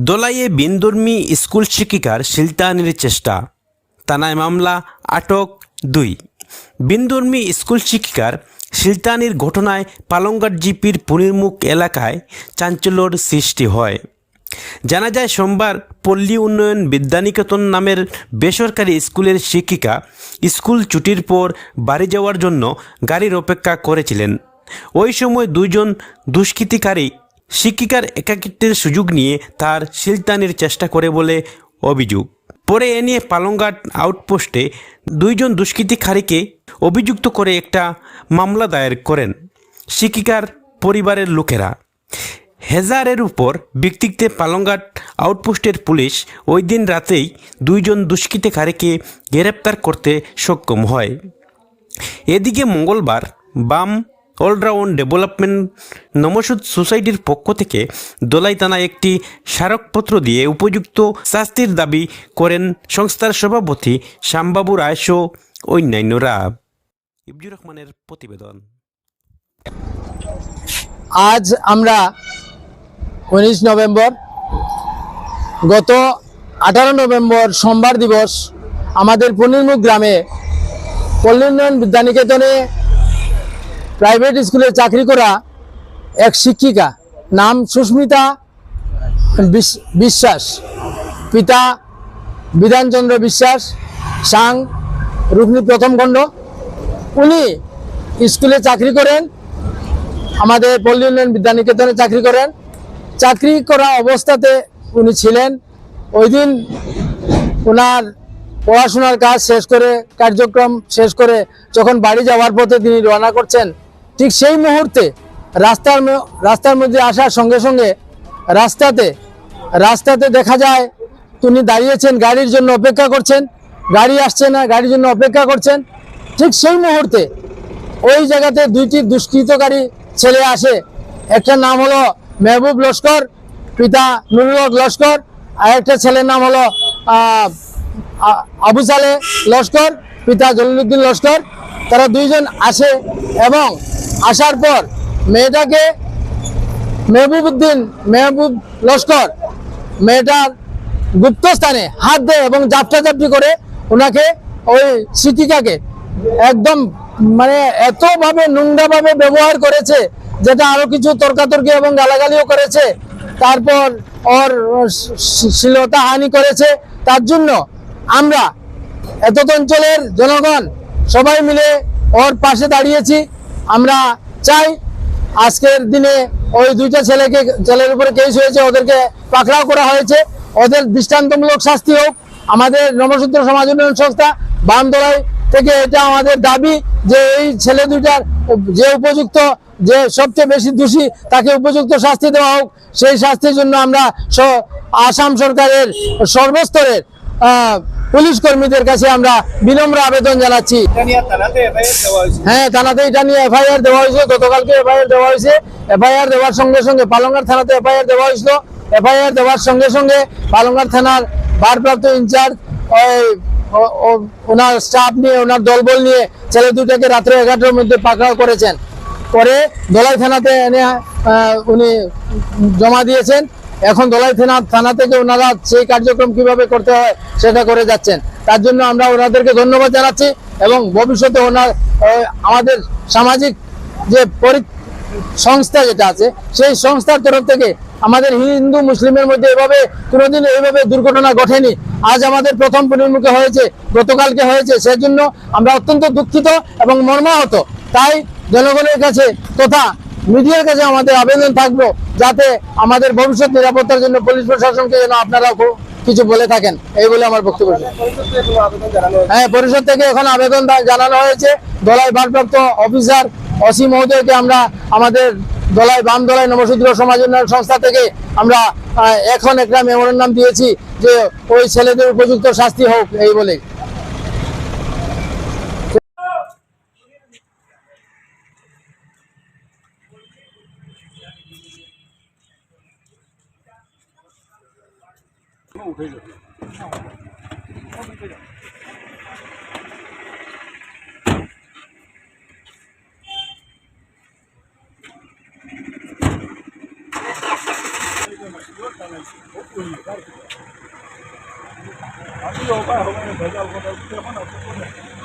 দোলাইয়ে বিনদর্মী school শিক্ষিকার শিলতানির চেষ্টা। থানায় মামলা আটক দুই। বিনদর্মী স্কুল শিক্ষিকার শিলতানির ঘটনায় পালংঘাট জিপির পুনির্মুখ এলাকায় চাঞ্চল্যর সৃষ্টি হয়। জানা যায়, সোমবার পল্লী উন্নয়ন বিদ্যানিকেতন নামের বেসরকারি স্কুলের শিক্ষিকা স্কুল ছুটির পর বাড়ি যাওয়ার জন্য গাড়ির অপেক্ষা করেছিলেন। ওই সময় দুইজন দুষ্কৃতিকারী শিক্ষিকার একাকিত্বের সুযোগ নিয়ে তার শিলতানির চেষ্টা করে বলে অভিযোগ। পরে এ নিয়ে পালংঘাট আউটপোস্টে দুইজন দুষ্কৃতিকারীকে অভিযুক্ত করে একটা মামলা দায়ের করেন শিক্ষিকার পরিবারের লোকেরা। হেজারের উপর ব্যক্তিত্বে পালংঘাট আউটপোস্টের পুলিশ ওই দিন রাতেই দুইজন দুষ্কৃতিকারীকে গ্রেপ্তার করতে সক্ষম হয়। এদিকে মঙ্গলবার বাম অলরাউন্ড ডেভেলপমেন্ট নমসুদ সোসাইটির পক্ষ থেকে দোলাই থানায় একটি স্মারকপত্র দিয়ে উপযুক্ত শাস্তির দাবি করেন সংস্থার সভাপতি শ্যামবাবু রায়সহ অন্যান্যরা। ইবজুর রহমানের প্রতিবেদন। আজ আমরা উনিশ নভেম্বর, গত আঠারো নভেম্বর সোমবার দিবস আমাদের পূর্ণিমুখ গ্রামে পল্লী উন্নয়ন বিদ্যানিকেতনে প্রাইভেট স্কুলে চাকরি করা এক শিক্ষিকা। নাম সুস্মিতা বিশ্বাস। পিতা বিধানচন্দ্র বিশ্বাস। সাং রুকনি প্রথম খণ্ড। উনি স্কুলে চাকরি করেন। আমাদের পল্লী উন্নয়ন বিদ্যানিকেতনে চাকরি করেন। চাকরি করা অবস্থাতে উনি ছিলেন। ওই দিন ওনার পড়াশোনার কাজ শেষ করে, কার্যক্রম শেষ করে যখন বাড়ি যাওয়ার পথে তিনি রওনা করছেন ঠিক সেই মুহূর্তে রাস্তার রাস্তার মধ্যে আসার সঙ্গে সঙ্গে রাস্তাতে রাস্তাতে দেখা যায় তিনি দাঁড়িয়েছেন, গাড়ির জন্য অপেক্ষা করছেন, গাড়ি আসছে না, গাড়ির জন্য অপেক্ষা করছেন। ঠিক সেই মুহূর্তে ওই জায়গাতে দুইটি দুষ্কৃতকারী ছেলে আসে। একটা নাম হলো মেহবুব লস্কর, পিতা নুরুল লস্কর, আর একটা ছেলের নাম হলো আবু সালে লস্কর, পিতা জলিলুদ্দিন লস্কর। তারা দুইজন আসে এবং আসার পর মেয়েটাকে মেহবুবউদ্দিন, মেহবুব লস্কর, মেয়েটার গুপ্তস্থানে হাত দেয় এবং জাপটা জাপটাজাপটি করে ওনাকে ওই শিক্ষিকাকে একদম মানে এতভাবে নোংরাভাবে ব্যবহার করেছে যেটা আরও কিছু তর্কাতর্কি এবং গালাগালিও করেছে। তারপর ওর শ্লীলতা হানি করেছে। তার জন্য আমরা এত অঞ্চলের জনগণ সবাই মিলে ওর পাশে দাঁড়িয়েছি। আমরা চাই আজকের দিনে ওই দুইটা ছেলেকে, ছেলের উপরে কেস হয়েছে, ওদেরকে পাকড়াও করা হয়েছে। ওদের দৃষ্টান্তমূলক শাস্তি হোক। আমাদের নবসূত্র সমাজ উন্নয়ন সংস্থা বামদলাই থেকে এটা আমাদের দাবি যে এই ছেলে দুইটার যে উপযুক্ত, যে সবচেয়ে বেশি দোষী, তাকে উপযুক্ত শাস্তি দেওয়া হোক। সেই শাস্তির জন্য আমরা আসাম সরকারের সর্বস্তরের পুলিশ কর্মীদের কাছে আমরা বিনম্র আবেদন জানাচ্ছি। হ্যাঁ থানাতে এটা নিয়ে এফআইআর দেওয়া হয়েছে গতকালকে এফআইআর দেওয়া হয়েছে। এফআইআর দেওয়ার সঙ্গে সঙ্গে পালংঘাট থানাতে এফআইআর দেওয়া হয়েছিল। এফআইআর দেওয়ার সঙ্গে সঙ্গে পালংঘাট থানার ভারপ্রাপ্ত ইনচার্জ ওনার স্টাফ নিয়ে ওনার দলবল নিয়ে ছেলে দুটাকে রাত্রে এগারোটার মধ্যে পাকড়াও করেছেন। পরে দলাই থানাতে এনে উনি জমা দিয়েছেন। এখন দলাই থানা থানা থেকে ওনারা সেই কার্যক্রম কীভাবে করতে হয় সেটা করে যাচ্ছেন। তার জন্য আমরা ওনাদেরকে ধন্যবাদ জানাচ্ছি এবং ভবিষ্যতে ওনার আমাদের সামাজিক যে পরি, সংস্থা যেটা আছে, সেই সংস্থার তরফ থেকে আমাদের হিন্দু মুসলিমের মধ্যে এভাবে কোনোদিন এইভাবে দুর্ঘটনা ঘটেনি। আজ আমাদের প্রথম পরিমুখে হয়েছে, গতকালকে হয়েছে, সেজন্য আমরা অত্যন্ত দুঃখিত এবং মর্মাহত। তাই জনগণের কাছে তথা মিডিয়ার কাছে আমাদের আবেদন থাকব যাতে আমাদের ভবিষ্যৎ নিরাপত্তার জন্য পুলিশ প্রশাসনকে যেন আপনারা কিছু বলে থাকেন। এই বলে আমার বক্তব্য। হ্যাঁ পরিষদ থেকে এখন আবেদন জানানো হয়েছে। দলাই ভারপ্রাপ্ত অফিসার অসি মহোদয়কে আমরা আমাদের দলাই বাম দলাই নবসূত্র সমাজ উন্নয়ন সংস্থা থেকে আমরা এখন একটা মেমোরেন্ডাম দিয়েছি যে ওই ছেলেদের উপযুক্ত শাস্তি হোক, এই বলে না উঠে যাবে সব উঠে যাবে আপনি ভেজাল ভেজাল এখন আপনি